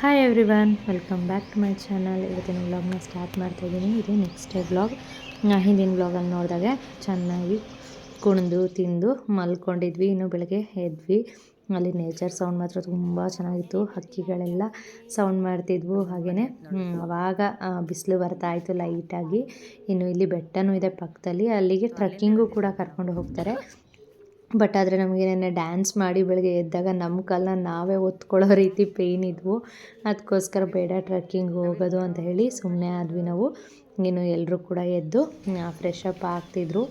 Hi everyone welcome back to my channel ಇವತ್ತಿನ ವ್ಲಾಗ್ನ start ಮಾಡ್ತಾ ಇದ್ದೀನಿ ಇದು ನೆಕ್ಸ್ಟ್ ಡೇ ವ್ಲಾಗ್ ಹಿಂದಿನ ವ್ಲಾಗಲ್ಲಿ ನೋಡಿದಾಗ ಚೆನ್ನಾಗಿ ಕುಣಿದು, ತಿಂದು, ಮಲ್ಕೊಂಡಿದ್ವಿ. ಇನ್ನು ಬೆಳಗ್ಗೆ ಎದ್ವಿ. ಅಲ್ಲಿ ನೇಚರ್ ಸೌಂಡ್ ಮಾತ್ರ ತುಂಬ ಚೆನ್ನಾಗಿತ್ತು. ಹಕ್ಕಿಗಳೆಲ್ಲ ಸೌಂಡ್ ಮಾಡ್ತಿದ್ವು. ಹಾಗೆಯೇ ಆವಾಗ ಬಿಸಿಲು ಬರ್ತಾ ಇತ್ತು ಲೈಟಾಗಿ ಇನ್ನು ಇಲ್ಲಿ ಬೆಟ್ಟನೂ ಇದೆ ಪಕ್ಕದಲ್ಲಿ. ಅಲ್ಲಿಗೆ ಟ್ರಕ್ಕಿಂಗು ಕೂಡ ಕರ್ಕೊಂಡು ಹೋಗ್ತಾರೆ. ಬಟ್ ಆದರೆ ನಮಗೆ ನೆನ್ನೆ ಡ್ಯಾನ್ಸ್ ಮಾಡಿ ಬೆಳಗ್ಗೆ ಎದ್ದಾಗ ನಮ್ಮ ಕಾಲನ್ನ ನಾವೇ ಒತ್ಕೊಳ್ಳೋ ರೀತಿ ಪೇಯ್ನ್ ಇದ್ವು. ಅದಕ್ಕೋಸ್ಕರ ಬೇಡ ಟ್ರೆಕ್ಕಿಂಗ್ ಹೋಗೋದು ಅಂತ ಹೇಳಿ ಸುಮ್ಮನೆ ಆದ್ವಿ ನಾವು. ಇನ್ನು ಎಲ್ಲರೂ ಕೂಡ ಎದ್ದು ಫ್ರೆಶ್ ಅಪ್ ಆಗ್ತಿದ್ರು.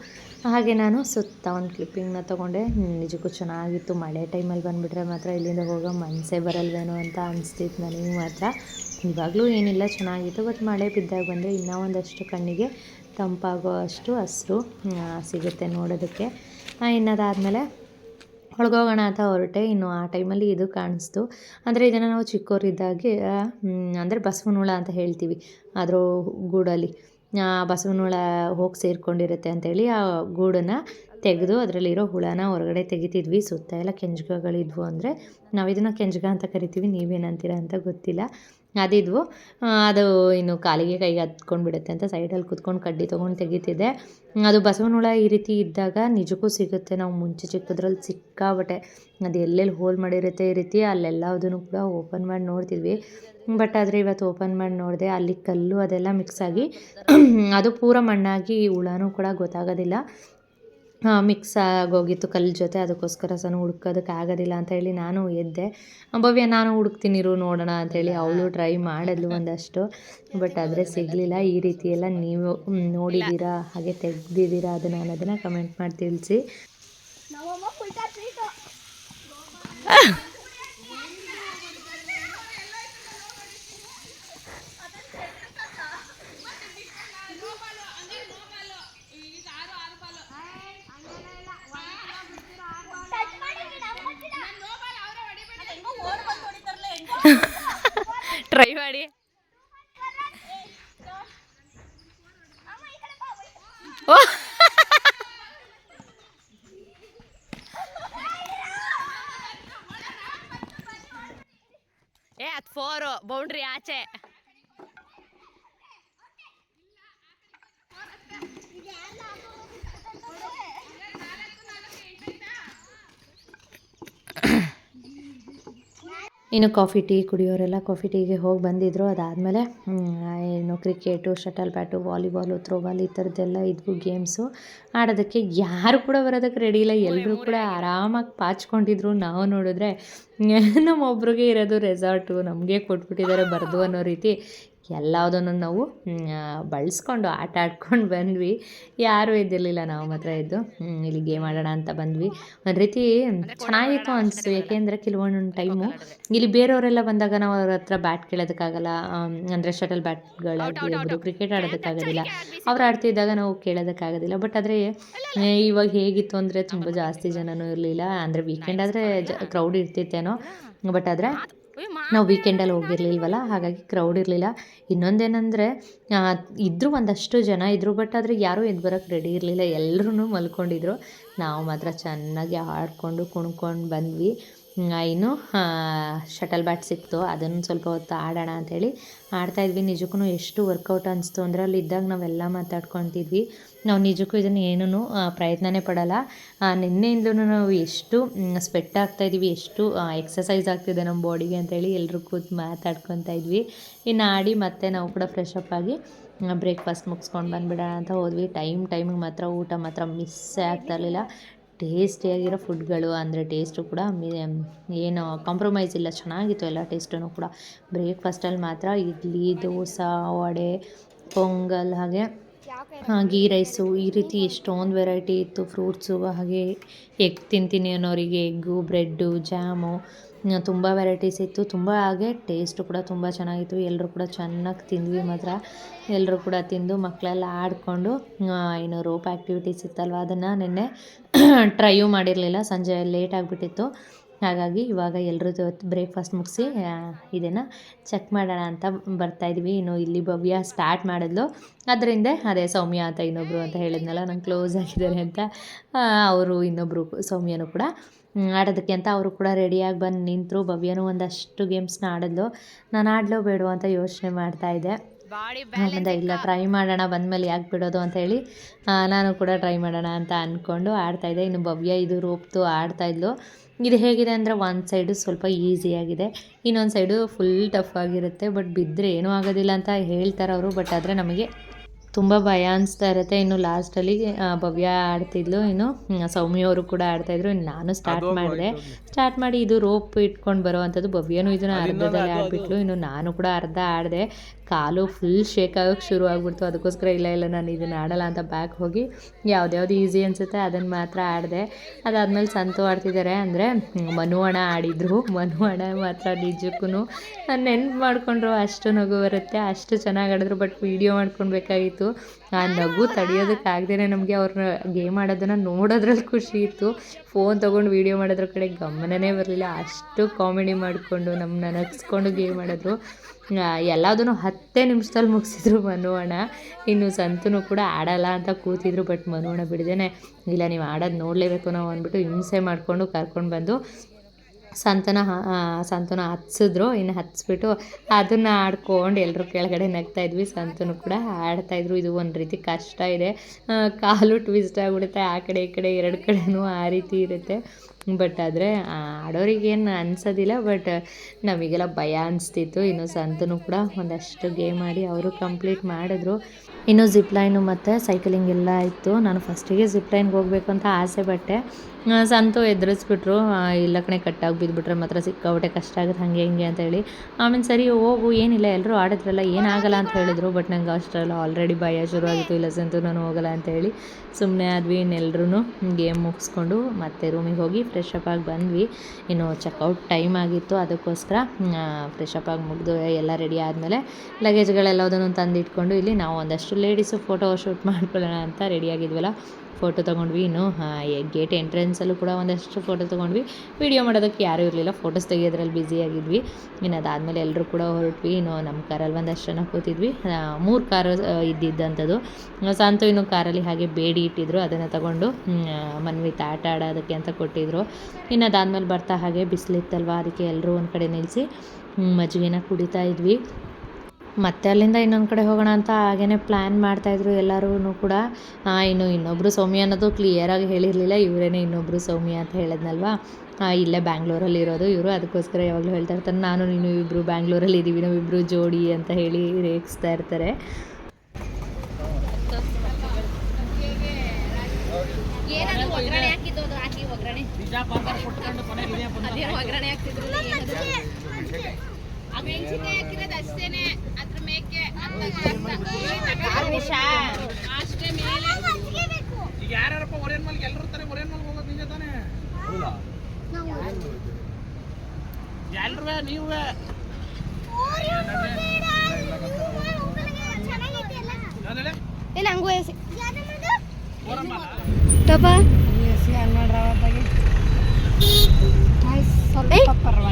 ಹಾಗೆ ನಾನು ಸುತ್ತ ಒಂದು ಕ್ಲಿಪ್ಪಿಂಗ್ನ ತೊಗೊಂಡೆ. ನಿಜಕ್ಕೂ ಚೆನ್ನಾಗಿತ್ತು. ಮಳೆ ಟೈಮಲ್ಲಿ ಬಂದುಬಿಟ್ರೆ ಮಾತ್ರ ಇಲ್ಲಿಂದ ಹೋಗೋ ಮನಸ್ಸೇ ಬರಲ್ವೇನೋ ಅಂತ ಅನಿಸ್ತಿತ್ತು ನನಗೆ ಮಾತ್ರ. ಇವಾಗಲೂ ಏನಿಲ್ಲ, ಚೆನ್ನಾಗಿತ್ತು. ಬಟ್ ಮಳೆ ಬಿದ್ದಾಗ ಬಂದರೆ ಇನ್ನೂ ಒಂದಷ್ಟು ಕಣ್ಣಿಗೆ ತಂಪಾಗೋ ಅಷ್ಟು ಹಸಿರು ಸಿಗುತ್ತೆ ನೋಡೋದಕ್ಕೆ. ಇನ್ನದಾದಮೇಲೆ ಒಳಗೋಗೋಣ ಅಂತ ಹೊರಟೆ. ಇನ್ನು ಆ ಟೈಮಲ್ಲಿ ಇದು ಕಾಣಿಸ್ತು. ಅಂದರೆ ಇದನ್ನು ನಾವು ಚಿಕ್ಕವರಿದ್ದಾಗೆ ಅಂದರೆ ಬಸವನ ಹುಳ ಅಂತ ಹೇಳ್ತೀವಿ. ಅದರ ಗೂಡಲ್ಲಿ. ಬಸವನ ಹುಳ ಹೋಗಿ ಸೇರಿಕೊಂಡಿರುತ್ತೆ ಅಂತೇಳಿ ಆ ಗೂಡನ್ನು ತೆಗೆದು ಅದರಲ್ಲಿರೋ ಹುಳನ ಹೊರಗಡೆ ತೆಗಿತಿದ್ವಿ. ಸುತ್ತ ಎಲ್ಲ ಕೆಂಜ್ಗಗಳಿದ್ವು ಅಂದರೆ ನಾವು ಇದನ್ನು ಕೆಂಜ್ಗ ಅಂತ ಕರಿತೀವಿ. ನೀವೇನಂತೀರ ಅಂತ ಗೊತ್ತಿಲ್ಲ. ಅದಿದ್ವು. ಅದು ಇನ್ನು ಕಾಲಿಗೆ ಕೈಗೆ ಹತ್ಕೊಂಡು ಬಿಡುತ್ತೆ ಅಂತ ಸೈಡಲ್ಲಿ ಕುತ್ಕೊಂಡು ಕಡ್ಡಿ ತೊಗೊಂಡು ತೆಗಿತಿದ್ದೆ. ಅದು ಬಸವನ ಹುಳ ಈ ರೀತಿ ಇದ್ದಾಗ ನಿಜಕ್ಕೂ ಸಿಗುತ್ತೆ. ನಾವು ಮುಂಚೆ ಚಿಕ್ಕದ್ರಲ್ಲಿ ಸಿಕ್ಕಾಬಟ್ಟೆ ಅದು ಎಲ್ಲೆಲ್ಲಿ ಹೋಲ್ ಮಾಡಿರುತ್ತೆ ಈ ರೀತಿ ಅಲ್ಲೆಲ್ಲದನ್ನು ಕೂಡ ಓಪನ್ ಮಾಡಿ ನೋಡ್ತಿದ್ವಿ. ಬಟ್ ಆದರೆ ಇವತ್ತು ಓಪನ್ ಮಾಡಿ ನೋಡಿದೆ ಅಲ್ಲಿ ಕಲ್ಲು ಅದೆಲ್ಲ ಮಿಕ್ಸ್ ಆಗಿ ಅದು ಪೂರ ಮಣ್ಣಾಗಿ ಹುಳನೂ ಕೂಡ ಗೊತ್ತಾಗೋದಿಲ್ಲ. ಮಿಕ್ಸ್ ಆಗೋಗಿತ್ತು ಕಲ್ಲು ಜೊತೆ. ಅದಕ್ಕೋಸ್ಕರ ಸಹ ಹುಡ್ಕೋದಕ್ಕೆ ಆಗೋದಿಲ್ಲ ಅಂತ ಹೇಳಿ ನಾನು ಎದ್ದೆ. ಭವ್ಯ ನಾನು ಹುಡುಕ್ತೀನಿ ಇರು ನೋಡೋಣ ಅಂಥೇಳಿ ಅವಳು ಟ್ರೈ ಮಾಡಿದ್ಲು ಒಂದಷ್ಟು. ಬಟ್ ಆದರೆ ಸಿಗಲಿಲ್ಲ. ಈ ರೀತಿ ಎಲ್ಲ ನೀವು ನೋಡಿದ್ದೀರಾ ಹಾಗೆ ತೆಗ್ದಿದ್ದೀರಾ ಅದನ್ನು ಅನ್ನೋದನ್ನು ಅದನ್ನು ಕಮೆಂಟ್ ಮಾಡಿ ತಿಳಿಸಿ ಟ್ರೈ ಮಾಡಿ ಓ ಏ ಅದು ಫೋರು ಬೌಂಡ್ರಿ ಆಚೆ. ಇನ್ನು ಕಾಫಿ ಟೀ ಕುಡಿಯೋರೆಲ್ಲ ಕಾಫಿ ಟೀಗೆ ಹೋಗಿ ಬಂದಿದ್ದರು ಅದಾದಮೇಲೆ ಏನು cricket, shuttle bat, volleyball, throwball ಈ ಥರದ್ದೆಲ್ಲ ಇದ್ವು ಗೇಮ್ಸು. ಆಡೋದಕ್ಕೆ ಯಾರು ಕೂಡ ಬರೋದಕ್ಕೆ ರೆಡಿ ಇಲ್ಲ. ಎಲ್ಲರೂ ಕೂಡ ಆರಾಮಾಗಿ ಪಾಚ್ಕೊಂಡಿದ್ರು. ನಾವು ನೋಡಿದ್ರೆ, ನಮ್ಮೊಬ್ರಿಗೆ ಇರೋದು ರೆಸಾರ್ಟು ನಮಗೆ ಕೊಟ್ಬಿಟ್ಟಿದ್ದಾರೆ ಬರ್ದು ಅನ್ನೋ ರೀತಿ. ಎಲ್ಲದನ್ನು ನಾವು ಬಳಸ್ಕೊಂಡು ಆಟ ಆಡ್ಕೊಂಡು ಬಂದ್ವಿ. ಯಾರೂ ಇದ್ದಿರಲಿಲ್ಲ ನಾವು ಮಾತ್ರ ಇದ್ದು ಇಲ್ಲಿ ಗೇಮ್ ಆಡೋಣ ಅಂತ ಬಂದ್ವಿ. ಒಂದು ರೀತಿ ಚೆನ್ನಾಗಿತ್ತು ಅನಿಸ್ತು. ಯಾಕೆಂದರೆ ಕೆಲವೊಂದು ಟೈಮು ಇಲ್ಲಿ ಬೇರೆಯವರೆಲ್ಲ ಬಂದಾಗ ನಾವು ಅವ್ರ ಹತ್ರ ಬ್ಯಾಟ್ ಕೇಳೋದಕ್ಕಾಗಲ್ಲ ಅಂದರೆ ಶಟಲ್ ಬ್ಯಾಟ್ಗಳಾಗಿ ಕ್ರಿಕೆಟ್ ಆಡೋದಕ್ಕಾಗೋದಿಲ್ಲ. ಅವ್ರು ಆಡ್ತಿದ್ದಾಗ ನಾವು ಕೇಳೋದಕ್ಕಾಗೋದಿಲ್ಲ. ಬಟ್ ಆದರೆ ಇವಾಗ ಹೇಗಿತ್ತು ಅಂದರೆ ತುಂಬ ಜಾಸ್ತಿ ಜನನೂ ಇರಲಿಲ್ಲ. ಅಂದರೆ ವೀಕೆಂಡ್ ಆದರೆ ಜ ಕ್ರೌಡ್ ಇರ್ತಿತ್ತೇನೋ. ಬಟ್ ಆದರೆ ನಾವು ವೀಕೆಂಡಲ್ಲಿ ಹೋಗಿರ್ಲಿಲ್ವಲ್ಲ? ಹಾಗಾಗಿ ಕ್ರೌಡ್ ಇರಲಿಲ್ಲ. ಇನ್ನೊಂದೇನೆಂದರೆ ಇದ್ದರು ಒಂದಷ್ಟು ಜನ ಇದ್ದರು ಬಟ್ ಆದರೆ ಯಾರೂ ಎದ್ದು ಬರೋಕ್ಕೆ ರೆಡಿ ಇರಲಿಲ್ಲ. ಎಲ್ಲರೂ ಮಲ್ಕೊಂಡಿದ್ರು. ನಾವು ಮಾತ್ರ ಚೆನ್ನಾಗಿ ಆಡಿಕೊಂಡು ಕುಣ್ಕೊಂಡು ಬಂದ್ವಿ. ಇನ್ನು ಶಟಲ್ ಬ್ಯಾಟ್ ಸಿಕ್ತು. ಅದನ್ನು ಸ್ವಲ್ಪ ಹೊತ್ತು ಆಡೋಣ ಅಂಥೇಳಿ ಆಡ್ತಾಯಿದ್ವಿ ನಿಜಕ್ಕೂ ಎಷ್ಟು ವರ್ಕೌಟ್ ಅನಿಸ್ತು ಅಂದರೆ ಅಲ್ಲಿ ಇದ್ದಾಗ ನಾವೆಲ್ಲ ಮಾತಾಡ್ಕೊತಿದ್ವಿ. ನಾವು ನಿಜಕ್ಕೂ ಇದನ್ನು ಏನೂ ಪ್ರಯತ್ನನೇ ಪಡಲ್ಲ. ನಿನ್ನೆಯಿಂದಲೂ ನಾವು ಎಷ್ಟು ಸ್ಪೆಟ್ ಆಗ್ತಾ ಇದ್ವಿ, ಎಷ್ಟು ಎಕ್ಸಸೈಸ್ ಆಗ್ತಿದೆ ನಮ್ಮ ಬಾಡಿಗೆ ಅಂತೇಳಿ ಎಲ್ಲರೂ ಕೂತು ಮಾತಾಡ್ಕೊತಾ ಇದ್ವಿ. ಇನ್ನು ಆಡಿ ಮತ್ತೆ ನಾವು ಕೂಡ ಫ್ರೆಶ್ ಅಪ್ ಆಗಿ ಬ್ರೇಕ್ಫಾಸ್ಟ್ ಮುಗಿಸ್ಕೊಂಡು ಬಂದುಬಿಡೋಣ ಅಂತ ಹೋದ್ವಿ. ಟೈಮ್ ಟೈಮಿಗೆ ಮಾತ್ರ ಊಟ ಮಾತ್ರ ಮಿಸ್ಸೇ ಆಗ್ತಾ ಇರಲಿಲ್ಲ. ಟೇಸ್ಟಿಯಾಗಿರೋ ಫುಡ್ಗಳು ಅಂದರೆ ಟೇಸ್ಟು ಕೂಡ ಏನು ಕಾಂಪ್ರಮೈಸ್ ಇಲ್ಲ. ಚೆನ್ನಾಗಿತ್ತು ಎಲ್ಲ ಟೇಸ್ಟೂ ಕೂಡ. ಬ್ರೇಕ್ಫಾಸ್ಟಲ್ಲಿ ಮಾತ್ರ ಇಡ್ಲಿ, ದೋಸೆ, ವಡೆ, ಪೊಂಗಲ್ ಹಾಗೆ ಗೀ ರೈಸು ಈ ರೀತಿ ಎಷ್ಟೊಂದು ವೆರೈಟಿ ಇತ್ತು. ಫ್ರೂಟ್ಸು ಹಾಗೆ ಎಗ್ ತಿಂತೀನಿ ಅನ್ನೋರಿಗೆ ಎಗ್ಗು ಬ್ರೆಡ್ಡು ಜಾಮು ತುಂಬ ವೆರೈಟೀಸ್ ಇತ್ತು. ತುಂಬ ಹಾಗೆ ಟೇಸ್ಟು ಕೂಡ ತುಂಬ ಚೆನ್ನಾಗಿತ್ತು. ಎಲ್ಲರೂ ಕೂಡ ಚೆನ್ನಾಗಿ ತಿಂದ್ವಿ ಮಾತ್ರ. ಎಲ್ಲರೂ ಕೂಡ ತಿಂದು ಮಕ್ಕಳೆಲ್ಲ ಆಡಿಕೊಂಡು ಏನು ರೋಪ್ ಆ್ಯಕ್ಟಿವಿಟೀಸ್ ಇತ್ತಲ್ವ, ಅದನ್ನು ನಿನ್ನೆ ಟ್ರೈಯೂ ಮಾಡಿರಲಿಲ್ಲ. ಸಂಜೆ ಲೇಟ್ ಆಗಿಬಿಟ್ಟಿತ್ತು. ಹಾಗಾಗಿ ಇವಾಗ ಎಲ್ಲರದ್ದು ಬ್ರೇಕ್ಫಾಸ್ಟ್ ಮುಗಿಸಿ ಇದನ್ನು ಚೆಕ್ ಮಾಡೋಣ ಅಂತ ಬರ್ತಾಯಿದ್ವಿ ಇನ್ನು ಇಲ್ಲಿ ಭವ್ಯ ಸ್ಟಾರ್ಟ್ ಮಾಡಿದ್ಲು. ಅದರಿಂದ ಅದೇ ಸೌಮ್ಯ ಅಂತ ಇನ್ನೊಬ್ಬರು ಅಂತ ಹೇಳಿದ್ನಲ್ಲ ನಂಗೆ ಕ್ಲೋಸ್ ಆಗಿದ್ದಾರೆ ಅಂತ. ಅವರು ಇನ್ನೊಬ್ಬರು ಸೌಮ್ಯನೂ ಕೂಡ. ಆಡೋದಕ್ಕೆ ಅಂತ ಅವರು ಕೂಡ ರೆಡಿಯಾಗಿ ಬಂದು ನಿಂತರು. ಭವ್ಯನೂ ಒಂದಷ್ಟು ಗೇಮ್ಸ್ನ ಆಡಿದ್ಲು ನಾನು ಆಡಲೋ ಬೇಡೋ ಅಂತ ಯೋಚನೆ ಮಾಡ್ತಾಯಿದ್ದೆ ಆಮೇಲೆ ಇಲ್ಲ ಟ್ರೈ ಮಾಡೋಣ ಬಂದಮೇಲೆ ಯಾಕೆ ಬಿಡೋದು ಅಂತ ಹೇಳಿ ನಾನು ಕೂಡ ಟ್ರೈ ಮಾಡೋಣ ಅಂತ ಅಂದ್ಕೊಂಡು ಆಡ್ತಾಯಿದ್ದೆ ಇನ್ನು ಭವ್ಯ ಇದು ರೋಪ್ತು ಆಡ್ತಾಯಿದ್ಲು ಇದು ಹೇಗಿದೆ ಅಂದರೆ ಒಂದು ಸೈಡು ಸ್ವಲ್ಪ ಈಸಿಯಾಗಿದೆ ಇನ್ನೊಂದು ಸೈಡು ಫುಲ್ ಟಫ್ ಆಗಿರುತ್ತೆ. ಬಟ್ ಬಿದ್ದರೆ ಏನೂ ಆಗೋದಿಲ್ಲ ಅಂತ ಹೇಳ್ತಾರೆ ಅವರು. ಬಟ್ ಆದರೆ ನಮಗೆ ತುಂಬ ಭಯ ಅನಿಸ್ತಾ ಇರುತ್ತೆ. ಇನ್ನು ಲಾಸ್ಟಲ್ಲಿ ಭವ್ಯ ಆಡ್ತಿದ್ಲು. ಇನ್ನು ಸೌಮ್ಯ ಅವರು ಕೂಡ ಆಡ್ತಾಯಿದ್ರು ಇನ್ನು ನಾನು ಸ್ಟಾರ್ಟ್ ಮಾಡಿದೆ. ಸ್ಟಾರ್ಟ್ ಮಾಡಿ ಇದು ರೋಪ್ ಇಟ್ಕೊಂಡು ಬರೋವಂಥದ್ದು ಭವ್ಯನೂ ಇದನ್ನು ಅರ್ಧದಲ್ಲಿ ಆಡಿಬಿಟ್ಲು. ಇನ್ನು ನಾನು ಕೂಡ ಅರ್ಧ ಆಡಿದೆ. ಕಾಲು ಫುಲ್ ಶೇಕ್ ಆಗೋಕ್ಕೆ ಶುರು ಆಗಿಬಿಡ್ತು. ಅದಕ್ಕೋಸ್ಕರ ಇಲ್ಲ ಇಲ್ಲ, ನಾನು ಇದನ್ನು ಆಡಲ್ಲ ಅಂತ ಬ್ಯಾಕ್ ಹೋಗಿ ಯಾವುದ್ಯಾವ್ದು ಈಸಿ ಅನಿಸುತ್ತೆ ಅದನ್ನು ಮಾತ್ರ ಆಡಿದೆ. ಅದಾದಮೇಲೆ ಸಂತು ಆಡ್ತಿದ್ದಾರೆ ಅಂದರೆ, ಮನು ಹಣ ಆಡಿದರು. ಮನು ಹಣ ಮಾತ್ರ ನಿಜಕ್ಕೂ ನೆನ್ಪು ಮಾಡಿಕೊಂಡ್ರು ಅಷ್ಟು ನಗು ಬರುತ್ತೆ, ಅಷ್ಟು ಚೆನ್ನಾಗಿ ಆಡಿದ್ರು ಬಟ್ ವೀಡಿಯೋ ಮಾಡ್ಕೊಳ್ಬೇಕಾಗಿತ್ತು ಆ ನಗು ತಡೆಯೋದಕ್ಕಾಗ್ದೇ ನಮಗೆ ಅವ್ರನ್ನ ಗೇಮ್ ಆಡೋದನ್ನು ನೋಡೋದ್ರಲ್ಲಿ ಖುಷಿ ಇತ್ತು. ಫೋನ್ ತೊಗೊಂಡು ವೀಡಿಯೋ ಮಾಡೋದ್ರ ಕಡೆ ಗಮನನೇ ಬರಲಿಲ್ಲ. ಅಷ್ಟು ಕಾಮಿಡಿ ಮಾಡಿಕೊಂಡು ನಮ್ಮನ್ನ ನಗಿಸ್ಕೊಂಡು ಗೇಮ್ ಆಡೋದು ಎಲ್ಲದನ್ನು ಹತ್ತೇ ನಿಮಿಷದಲ್ಲಿ ಮುಗಿಸಿದ್ರು ಮನು ಅಣ್ಣ ಇನ್ನು ಸಂತನು ಕೂಡ ಆಡಲ್ಲ ಅಂತ ಕೂತಿದ್ರು ಬಟ್ ಮನು ಅಣ್ಣ ಬಿಡ್ದೇನೆ, ಇಲ್ಲ ನೀವು ಆಡೋದು ನೋಡಲೇಬೇಕು ನಾವು ಅಂದ್ಬಿಟ್ಟು ಹಿಂಸೆ ಮಾಡಿಕೊಂಡು ಕರ್ಕೊಂಡು ಬಂದು ಸಂತನ ಸಂತನ ಹತ್ಸಿದ್ರು. ಇನ್ನು ಹತ್ಸ್ಬಿಟ್ಟು ಅದನ್ನು ಆಡ್ಕೊಂಡು ಎಲ್ಲರೂ ಕೆಳಗಡೆ ನಗ್ತಾ ಇದ್ವಿ. ಸಂತನು ಕೂಡ ಆಡ್ತಾಯಿದ್ರು ಇದು ಒಂದು ರೀತಿ ಕಷ್ಟ ಇದೆ. ಕಾಲು ಟ್ವಿಸ್ಟ್ ಆಗಿಬಿಡುತ್ತೆ. ಆ ಕಡೆ, ಈ ಕಡೆ, ಎರಡು ಕಡೆನೂ ಆ ರೀತಿ ಇರುತ್ತೆ. ಬಟ್ ಆದರೆ ಆಡೋರಿಗೇನು ಅನ್ಸೋದಿಲ್ಲ ಬಟ್ ನಮಗೆಲ್ಲ ಭಯ ಅನಿಸ್ತಿತ್ತು. ಇನ್ನು ಸಂತನು ಕೂಡ ಒಂದಷ್ಟು ಗೇಮ್ ಆಡಿ ಅವರು ಕಂಪ್ಲೀಟ್ ಮಾಡಿದ್ರು. ಇನ್ನು ಜಿಪ್ ಲೈನು ಮತ್ತು ಸೈಕಲಿಂಗ್ ಎಲ್ಲ ಇತ್ತು ನಾನು ಫಸ್ಟಿಗೆ ಜಿಪ್ ಲೈನ್ಗೆ ಹೋಗಬೇಕು ಅಂತ ಆಸೆ ಪಟ್ಟೆ. ಸಂತು ಎದುರಿಸ್ಬಿಟ್ರು. ಇಲ್ಲ ಕಣೆ, ಕಟ್ಟಾಗಿ ಬಿದ್ದುಬಿಟ್ರೆ ಮಾತ್ರ ಸಿಕ್ಕಾಬಿಟ್ಟೆ ಕಷ್ಟ ಆಗುತ್ತೆ, ಹಾಗೆ ಹಿಂಗೆ ಅಂತ ಹೇಳಿ. ಆಮೇಲೆ ಸರಿ, ಹೋಗು, ಏನಿಲ್ಲ ಎಲ್ಲರೂ ಆಡಿದ್ರಲ್ಲ ಏನಾಗಲ್ಲ ಅಂತ ಹೇಳಿದ್ರು ಬಟ್ ನಂಗೆ ಅಷ್ಟೆಲ್ಲ ಆಲ್ರೆಡಿ ಭಯ ಶುರುವಾಗಿತ್ತು ಇಲ್ಲ ಸಂತು ನಾನು ಹೋಗಲ್ಲ ಅಂತ ಹೇಳಿ ಸುಮ್ಮನೆ ಆದ್ವಿ ಇನ್ನೆಲ್ಲರೂ ಗೇಮ್ ಮುಗಿಸ್ಕೊಂಡು ಮತ್ತೆ ರೂಮಿಗೆ ಹೋಗಿ ಫ್ರೆಶ್ ಅಪ್ ಆಗಿ ಬಂದ್ವಿ. ಇನ್ನು ಚೆಕ್ಔಟ್ ಟೈಮ್ ಆಗಿತ್ತು. ಅದಕ್ಕೋಸ್ಕರ ಫ್ರೆಶ್ ಅಪ್ ಆಗಿ ಮುಗಿದು ಎಲ್ಲ ರೆಡಿ ಆದಮೇಲೆ ಲಗೇಜ್ಗಳೆಲ್ಲದನ್ನು ತಂದಿಟ್ಕೊಂಡು ಇಲ್ಲಿ ನಾವು ಒಂದಷ್ಟು ಲೇಡೀಸು ಫೋಟೋ ಶೂಟ್ ಮಾಡ್ಕೊಳ್ಳೋಣ ಅಂತ ರೆಡಿಯಾಗಿದ್ವಲ್ಲ ಫೋಟೋ ತೊಗೊಂಡ್ವಿ. ಇನ್ನು ಗೇಟ್ ಎಂಟ್ರೆನ್ಸಲ್ಲೂ ಕೂಡ ಒಂದಷ್ಟು ಫೋಟೋ ತೊಗೊಂಡ್ವಿ. ವೀಡಿಯೋ ಮಾಡೋದಕ್ಕೆ ಯಾರೂ ಇರಲಿಲ್ಲ. ಫೋಟೋಸ್ ತೆಗಿಯೋದ್ರಲ್ಲಿ ಬ್ಯುಸಿಯಾಗಿದ್ವಿ ಇನ್ನು, ಅದಾದಮೇಲೆ ಎಲ್ಲರೂ ಕೂಡ ಹೊರಟ್ವಿ. ಇನ್ನು, ನಮ್ಮ ಕಾರಲ್ಲಿ ಒಂದಷ್ಟು ಜನ ಕೂತಿದ್ವಿ. ಮೂರು ಕಾರು ಇದ್ದಿದ್ದಂಥದ್ದು. ಸಂತು ಇನ್ನು ಕಾರಲ್ಲಿ ಹಾಗೆ ಬೇಡಿ ಇಟ್ಟಿದ್ರು. ಅದನ್ನು ತಗೊಂಡು ಮನ್ವಿತ ಆಟ ಆಡೋದಕ್ಕೆ ಅಂತ ಕೊಟ್ಟಿದ್ರು. ಇನ್ನು, ಅದಾದಮೇಲೆ ಬರ್ತಾ ಹಾಗೆ ಬಿಸಿಲಿತ್ತಲ್ವ? ಅದಕ್ಕೆ ಎಲ್ಲರೂ ಒಂದು ಕಡೆ ನಿಲ್ಲಿಸಿ ಮಜ್ಜಿಗೆನ ಕುಡಿತಾ ಇದ್ವಿ. ಮತ್ತೆ ಅಲ್ಲಿಂದ ಇನ್ನೊಂದು ಕಡೆ ಹೋಗೋಣ ಅಂತ ಹಾಗೇ ಪ್ಲ್ಯಾನ್ ಮಾಡ್ತಾಯಿದ್ರು ಎಲ್ಲರೂ ಕೂಡ. ಇನ್ನು ಇನ್ನೊಬ್ಬರು ಸೌಮ್ಯ ಅನ್ನೋದು ಕ್ಲಿಯರಾಗಿ ಹೇಳಿರಲಿಲ್ಲ. ಇವರೇನೆ ಇನ್ನೊಬ್ಬರು ಸೌಮ್ಯ ಅಂತ ಹೇಳಿದ್ನಲ್ವ? ಇಲ್ಲೇ ಬ್ಯಾಂಗ್ಳೂರಲ್ಲಿ ಇರೋದು ಇವರು. ಅದಕ್ಕೋಸ್ಕರ ಯಾವಾಗಲೂ ಹೇಳ್ತಾ ಇರ್ತಾರೆ ನಾನು ನೀನು ಇಬ್ಬರು ಬ್ಯಾಂಗ್ಳೂರಲ್ಲಿ ಇದ್ದೀವಿ ನಾವಿಬ್ಬರು ಜೋಡಿ ಅಂತ ಹೇಳಿ ರೇಗಿಸ್ತಾ ಇರ್ತಾರೆ. ಮೆಣಸಿನ್ಕಾಯಿ ಈಗ ಯಾರ್ಯಾರಪ್ಪ ಒರೇನ್ ಮಲ್ಗೆ? ಎಲ್ಲರೂ ತಾನೆ ಒರೇನ್ ಮಲ್ಗೆ ಹೋಗೋದು ನಿಜ ತಾನೆ? ಎಲ್ರೂ ನೀವೇ? ಇಲ್ಲ ಹಂಗೂ ಎಸಿ. ಓರಮ್ಮ ಟಪ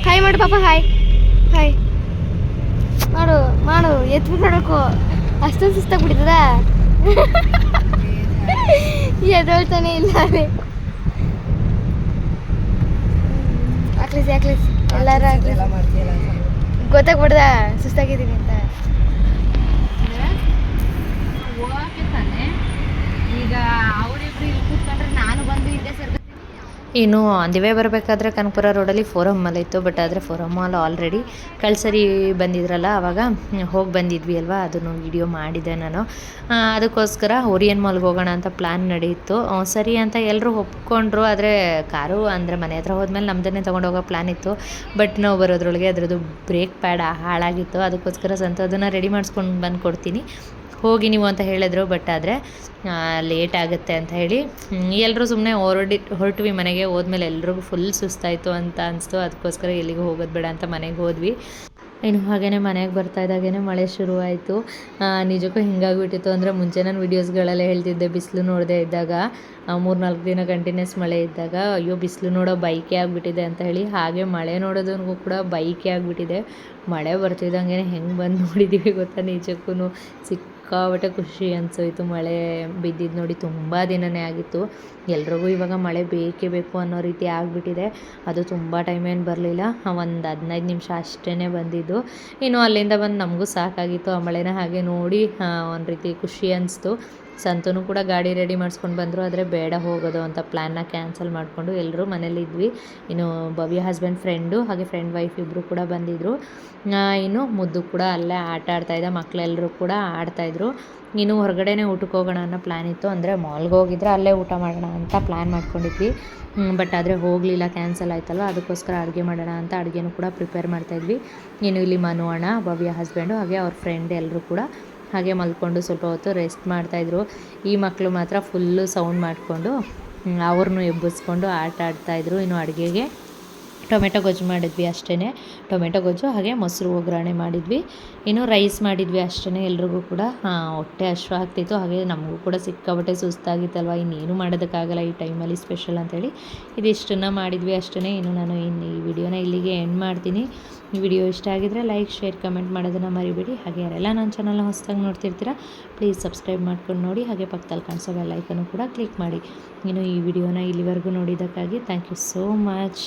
ಹಾಯ್ ಮಾಡಿ ಪಾಪ ಹಾಯ್ ಹಾಯ್ ಮಾಡು ಮಾಡು ಎತ್ಬಿಟ್ಟು ನೋಡಬೇಕು ಅಷ್ಟೊಂದು ಸುಸ್ತಾಗ್ಬಿಡ್ತದ ಎದೊಳ್ತಾನೆ ಇಲ್ಲ ಹಾಕ್ಲಿಸಿ ಹಾಕ್ಲಿಸಿ ಎಲ್ಲಾರು ಗೊತ್ತಾಗ್ಬಿಡ್ದ? ಸುಸ್ತಾಗಿದ್ದೀನಿ ಅಂತ ಹೋಗಕ್ಕೆ ತಾನೆ ಈಗ ಅವರಿಬ್ರು ಇಲ್ಲಿ ಕೂತ್ಕೊಂಡ್ರೆ ನಾನು ಬಂದು ಇಲ್ಲೇ ಸರ್ ಇನ್ನು ದಿವೇ ಬರಬೇಕಾದ್ರೆ ಕನಕಪುರ ರೋಡಲ್ಲಿ ಫೋರಮ್ ಮಾಲ್ ಇತ್ತು ಬಟ್ ಆದರೆ ಫೋರಮ್ ಮಾಲ್ ಆಲ್ರೆಡಿ ಕಳ್ಸರಿ ಬಂದಿದ್ರಲ್ಲ ಆವಾಗ ಹೋಗಿ ಬಂದಿದ್ವಿ ಅಲ್ವಾ, ಅದನ್ನು ವಿಡಿಯೋ ಮಾಡಿದೆ ನಾನು. ಅದಕ್ಕೋಸ್ಕರ ಓರಿಯನ್ ಮಾಲ್ಗೆ ಹೋಗೋಣ ಅಂತ ಪ್ಲ್ಯಾನ್ ನಡೆಯಿತು ಸರಿ ಅಂತ ಎಲ್ಲರೂ ಒಪ್ಕೊಂಡ್ರು, ಆದರೆ ಕಾರು ಅಂದರೆ ಮನೆ ಹತ್ರ ಹೋದ್ಮೇಲೆ ನಮ್ಮದನ್ನೇ ತೊಗೊಂಡು ಹೋಗೋ ಪ್ಲ್ಯಾನ್ ಇತ್ತು. ಬಟ್ ನಾವು ಬರೋದ್ರೊಳಗೆ ಅದರದ್ದು ಬ್ರೇಕ್ ಪ್ಯಾಡ್ ಹಾಳಾಗಿತ್ತು, ಅದಕ್ಕೋಸ್ಕರ ಸಂತ ಅದನ್ನು ರೆಡಿ ಮಾಡಿಸ್ಕೊಂಡು ಬಂದು ಕೊಡ್ತೀನಿ ಹೋಗಿ ನೀವು ಅಂತ ಹೇಳಿದ್ರು ಬಟ್ ಆದರೆ ಲೇಟ್ ಆಗುತ್ತೆ ಅಂತ ಹೇಳಿ ಎಲ್ಲರೂ ಸುಮ್ಮನೆ ಹೊರಡಿ, ಹೊರಟ್ವಿ ಮನೆಗೆ, ಹೋದ್ಮೇಲೆ ಎಲ್ರಿಗೂ ಫುಲ್ ಸುಸ್ತಾಯಿತು ಅಂತ ಅನಿಸ್ತು. ಅದಕ್ಕೋಸ್ಕರ ಎಲ್ಲಿಗೂ ಹೋಗೋದು ಬೇಡ ಅಂತ ಮನೆಗೆ ಹೋದ್ವಿ. ಇನ್ನು ಹಾಗೆಯೇ ಮನೆಗೆ ಬರ್ತಾ ಇದ್ದಾಗೇ ಮಳೆ ಶುರುವಾಯಿತು ನಿಜಕ್ಕೂ ಹಿಂಗಾಗಿಬಿಟ್ಟಿತ್ತು. ಅಂದರೆ ಮುಂಚೆ ನಾನು ವೀಡಿಯೋಸ್ಗಳೆಲ್ಲ ಹೇಳ್ತಿದ್ದೆ, ಬಿಸಿಲು ನೋಡದೆ ಇದ್ದಾಗ ಮೂರು ನಾಲ್ಕು ದಿನ ಕಂಟಿನ್ಯೂಸ್ ಮಳೆ ಇದ್ದಾಗ, ಅಯ್ಯೋ, ಬಿಸಿಲು ನೋಡೋ ಬೈಕೇ ಆಗಿಬಿಟ್ಟಿದೆ ಅಂತ ಹೇಳಿ, ಹಾಗೆ ಮಳೆ ನೋಡೋದನ್ಗೂ ಕೂಡ ಬೈಕೇ ಆಗಿಬಿಟ್ಟಿದೆ. ಮಳೆ ಬರ್ತಿದ್ದಂಗೆ ಹೆಂಗೆ ಬಂದು ನೋಡಿದ್ದೀವಿ ಗೊತ್ತಾ ನಿಜಕ್ಕೂ ಸಿಕ್ಕಾಪಟ್ಟೆ ಖುಷಿ ಅನಿಸೋಯ್ತು. ಮಳೆ ಬಿದ್ದಿದ್ದು ನೋಡಿ ತುಂಬ ದಿನವೇ ಆಗಿತ್ತು. ಎಲ್ರಿಗೂ ಇವಾಗ ಮಳೆ ಬೇಕೇ ಬೇಕು ಅನ್ನೋ ರೀತಿ ಆಗಿಬಿಟ್ಟಿದೆ. ಅದು ತುಂಬ ಟೈಮ್ ಏನು ಬರಲಿಲ್ಲ. ಒಂದು ಹದಿನೈದು ನಿಮಿಷ ಅಷ್ಟೇ ಬಂದಿದ್ದು. ಇನ್ನು ಅಲ್ಲಿಂದ ಬಂದು ನಮಗೂ ಸಾಕಾಗಿತ್ತು. ಆ ಮಳೆನ ಹಾಗೆ ನೋಡಿ ಒಂದು ರೀತಿ ಖುಷಿ ಅನಿಸ್ತು. ಸಂತನು ಕೂಡ ಗಾಡಿ ರೆಡಿ ಮಾಡಿಸ್ಕೊಂಡು ಬಂದರು, ಆದರೆ ಬೇಡ ಹೋಗೋದು ಅಂತ ಪ್ಲ್ಯಾನ್ನ ಕ್ಯಾನ್ಸಲ್ ಮಾಡಿಕೊಂಡು ಎಲ್ಲರೂ ಮನೇಲಿದ್ವಿ ಇನ್ನು ಭವ್ಯ ಹಸ್ಬೆಂಡ್ ಫ್ರೆಂಡು ಹಾಗೆ ಫ್ರೆಂಡ್ ವೈಫ್ ಇಬ್ಬರು ಕೂಡ ಬಂದಿದ್ದರು ಇನ್ನು ಮುದ್ದು ಕೂಡ ಅಲ್ಲೇ ಆಟ ಆಡ್ತಾಯಿದ್ದ ಮಕ್ಕಳೆಲ್ಲರೂ ಕೂಡ ಆಡ್ತಾಯಿದ್ರು ಇನ್ನು ಹೊರಗಡೆನೇ ಊಟಕ್ಕೆ ಹೋಗೋಣ ಅನ್ನೋ ಪ್ಲ್ಯಾನ್ ಇತ್ತು, ಅಂದರೆ ಮಾಲ್ಗೆ ಹೋಗಿದ್ರೆ ಅಲ್ಲೇ ಊಟ ಮಾಡೋಣ ಅಂತ ಪ್ಲ್ಯಾನ್ ಮಾಡ್ಕೊಂಡಿದ್ವಿ. ಬಟ್ ಆದರೆ ಹೋಗಲಿಲ್ಲ ಕ್ಯಾನ್ಸಲ್ ಆಯ್ತಲ್ವ, ಅದಕ್ಕೋಸ್ಕರ ಅಡುಗೆ ಮಾಡೋಣ ಅಂತ ಅಡುಗೆನೂ ಕೂಡ ಪ್ರಿಪೇರ್ ಮಾಡ್ತಾಯಿದ್ವಿ ಇನ್ನು ಇಲ್ಲಿ ಮನು ಅಣ್ಣ ಭವ್ಯ ಹಸ್ಬೆಂಡು ಹಾಗೆ ಅವ್ರ ಫ್ರೆಂಡ್ ಎಲ್ಲರೂ ಕೂಡ ಹಾಗೆ ಮಲ್ಕೊಂಡು ಸ್ವಲ್ಪ ಹೊತ್ತು ರೆಸ್ಟ್ ಮಾಡ್ತಾಯಿದ್ರು ಈ ಮಕ್ಕಳು ಮಾತ್ರ ಫುಲ್ಲು ಸೌಂಡ್ ಮಾಡಿಕೊಂಡು ಅವ್ರನ್ನೂ ಎಬ್ಬಿಸ್ಕೊಂಡು ಆಟ ಆಡ್ತಾಯಿದ್ರು ಇನ್ನು ಅಡುಗೆಗೆ ಟೊಮೆಟೊ ಗೊಜ್ಜು ಮಾಡಿದ್ವಿ ಅಷ್ಟೇ ಟೊಮೆಟೊ ಗೊಜ್ಜು, ಹಾಗೆ ಮೊಸರು ಒಗ್ಗರಣೆ ಮಾಡಿದ್ವಿ. ಇನ್ನು ರೈಸ್ ಮಾಡಿದ್ವಿ ಅಷ್ಟೇ ಎಲ್ರಿಗೂ ಕೂಡ. ಹೊಟ್ಟೆ ಹಶ್ವ ಆಗ್ತಿತ್ತು. ಹಾಗೆ ನಮಗೂ ಕೂಡ ಸಿಕ್ಕಾಬಟ್ಟೆ ಸುಸ್ತಾಗಿತ್ತಲ್ವ? ಇನ್ನೇನು ಮಾಡೋದಕ್ಕಾಗಲ್ಲ ಈ ಟೈಮಲ್ಲಿ ಸ್ಪೆಷಲ್ ಅಂತೇಳಿ. ಇದಿಷ್ಟನ್ನು ಮಾಡಿದ್ವಿ ಅಷ್ಟೇ ಇನ್ನು ನಾನು ಇನ್ನು ಈ ವಿಡಿಯೋನ ಇಲ್ಲಿಗೆ ಎಂಡ್ ಮಾಡ್ತೀನಿ. ಈ ವಿಡಿಯೋ ಇಷ್ಟ ಆಗಿದ್ರೆ ಲೈಕ್, ಶೇರ್, ಕಮೆಂಟ್ ಮಾಡೋದನ್ನು ಮರಿಬೇಡಿ. ಹಾಗೆ ಯಾರೆಲ್ಲ ನನ್ನ ಚಾನಲ್ನ ಹೊಸದಾಗಿ ನೋಡ್ತಿರ್ತೀರ, ಪ್ಲೀಸ್ ಸಬ್ಸ್ಕ್ರೈಬ್ ಮಾಡ್ಕೊಂಡು ನೋಡಿ. ಹಾಗೆ ಪಕ್ಕದಲ್ಲಿ ಕಾಣಿಸೋ ಬೆಲ್ಲೈಕನ್ನು ಕೂಡ ಕ್ಲಿಕ್ ಮಾಡಿ. ಇನ್ನು ಈ ವಿಡಿಯೋನ ಇಲ್ಲಿವರೆಗೂ ನೋಡಿದ್ದಕ್ಕಾಗಿ ಥ್ಯಾಂಕ್ ಯು ಸೋ ಮಚ್